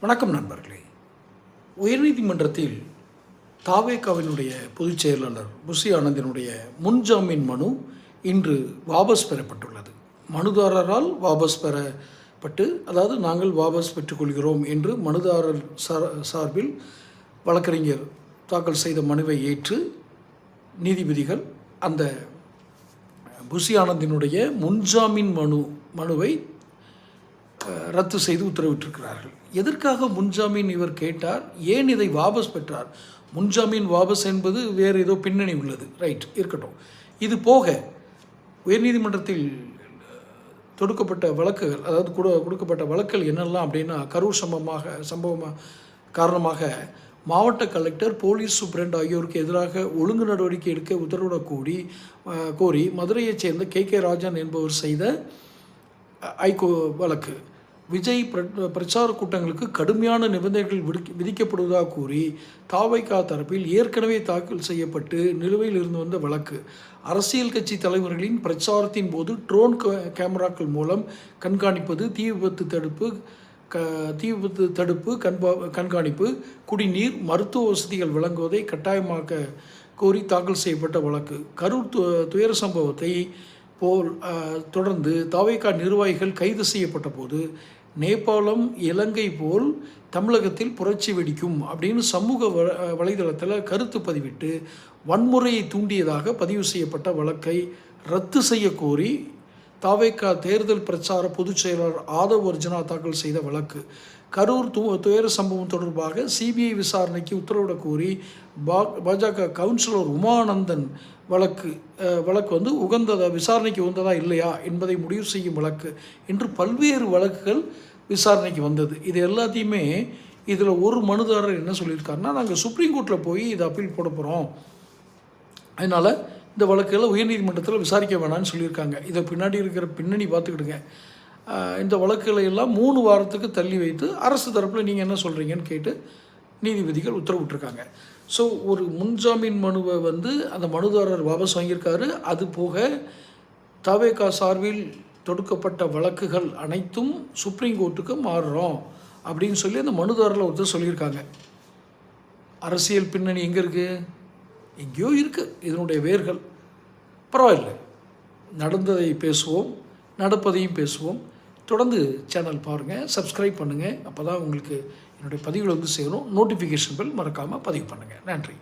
வணக்கம் நண்பர்களே. உயர்நீதிமன்றத்தில் தாவேகாவினுடைய பொதுச் செயலாளர் புஷி ஆனந்தினுடைய முன்ஜாமீன் மனு இன்று வாபஸ் பெறப்பட்டுள்ளது. மனுதாரரால் வாபஸ் பெறப்பட்டு அதாவது நாங்கள் வாபஸ் பெற்றுக்கொள்கிறோம் என்று மனுதாரர் சார் சார்பில் வழக்கறிஞர் தாக்கல் செய்த மனுவை ஏற்று நீதிபதிகள் அந்த புஷி ஆனந்தினுடைய முன்ஜாமீன் மனு மனுவை ரத்து செய்து உத்தரவிட்டிருக்கிறார்கள். எதற்காக முன்ஜாமீன் இவர் கேட்டார்? ஏன் இதை வாபஸ் பெற்றார்? முன்ஜாமீன் வாபஸ் என்பது வேறு ஏதோ பின்னணி உள்ளது. ரைட் இருக்கட்டும். இது போக உயர்நீதிமன்றத்தில் தொடுக்கப்பட்ட வழக்குகள் அதாவது கூட கொடுக்கப்பட்ட வழக்குகள் என்னெல்லாம் அப்படின்னா கரூர் சம்பவமாக சம்பவமாக காரணமாக மாவட்ட கலெக்டர் போலீஸ் சூப்பரண்ட் ஆகியோருக்கு எதிராக ஒழுங்கு நடவடிக்கை எடுக்க உத்தரவிடக் கூடி கோரி மதுரையைச் சேர்ந்த கே கே ராஜன் என்பவர் செய்த ஐகோ வழக்கு. விஜய் பிர- பிரச்சார கூட்டங்களுக்கு கடுமையான நிபந்தனைகள் விடுக்க விதிக்கப்படுவதாக கூறி தாவைக்கா தரப்பில் ஏற்கனவே தாக்கல் செய்யப்பட்டு நிலுவையில் இருந்து வந்த வழக்கு. அரசியல் கட்சி தலைவர்களின் பிரச்சாரத்தின் போது ட்ரோன் கேமராக்கள் மூலம் கண்காணிப்பது தீ விபத்து தடுப்பு க தீ விபத்து தடுப்பு கண்பா கண்காணிப்பு குடிநீர் மருத்துவ வசதிகள் வழங்குவதை கட்டாயமாக்க கோரி தாக்கல் செய்யப்பட்ட வழக்கு. கரூர் து துயர சம்பவத்தை போல் தொடர்ந்து தாவேகா நிர்வாகிகள் கைது செய்யப்பட்ட போது நேபாளம் இலங்கை போல் தமிழகத்தில் புரட்சி வெடிக்கும் அப்படின்னு சமூக வ வலைதளத்தில் கருத்து பதிவிட்டு வன்முறையை தூண்டியதாக பதிவு செய்யப்பட்ட வழக்கை ரத்து செய்ய கோரி தாவேகா தேர்தல் பிரச்சார பொதுச் செயலாளர் ஆதவ் அர்ஜுனா தாக்கல் செய்த வழக்கு. கரூர் து துயர சம்பவம் தொடர்பாக சிபிஐ விசாரணைக்கு உத்தரவிடக் கோரி பா பாஜக கவுன்சிலர் உமானந்தன் வழக்கு வழக்கு வந்து உகந்ததா விசாரணைக்கு உகந்ததா இல்லையா என்பதை முடிவு செய்யும் வழக்கு. என்று பல்வேறு வழக்குகள் விசாரணைக்கு வந்தது. இது எல்லாத்தையுமே இதில் ஒரு மனுதாரர் என்ன சொல்லியிருக்காருன்னா நாங்கள் சுப்ரீம் கோர்ட்டில் போய் இதை அப்பீல் போட போகிறோம் அதனால் இந்த வழக்குகளை உயர்நீதிமன்றத்தில் விசாரிக்க வேணாம்னு சொல்லியிருக்காங்க. இதை பின்னாடி இருக்கிற பின்னணி பார்த்துக்கிடுங்க. இந்த வழக்குகளை எல்லாம் மூணு வாரத்துக்கு தள்ளி வைத்து அரசு தரப்பில் நீங்கள் என்ன சொல்கிறீங்கன்னு கேட்டு நீதிபதிகள் உத்தரவிட்டிருக்காங்க. ஸோ ஒரு முன்ஜாமீன் மனுவை வந்து அந்த மனுதாரர் வாபஸ் வாங்கியிருக்காரு. அது போக தவேகா சார்பில் தொடுக்கப்பட்ட வழக்குகள் அனைத்தும் சுப்ரீம் கோர்ட்டுக்கு மாறுறோம் அப்படின்னு சொல்லி அந்த மனுதாரரில் ஒருத்தர் சொல்லியிருக்காங்க. அரசியல் பின்னணி எங்கே இருக்குது எங்கேயோ இருக்குது இதனுடைய வேர்கள். பரவாயில்லை. நடந்ததை பேசுவோம். நடப்பதையும் பேசுவோம். தொடர்ந்து சேனல் பாருங்கள் சப்ஸ்கிரைப் பண்ணுங்கள் அப்போ தான் உங்களுக்கு என்னுடைய பதிவுகள் வந்து சேரும். நோட்டிஃபிகேஷன் பில் மறக்காமல் பதிவு பண்ணுங்கள் நன்றி.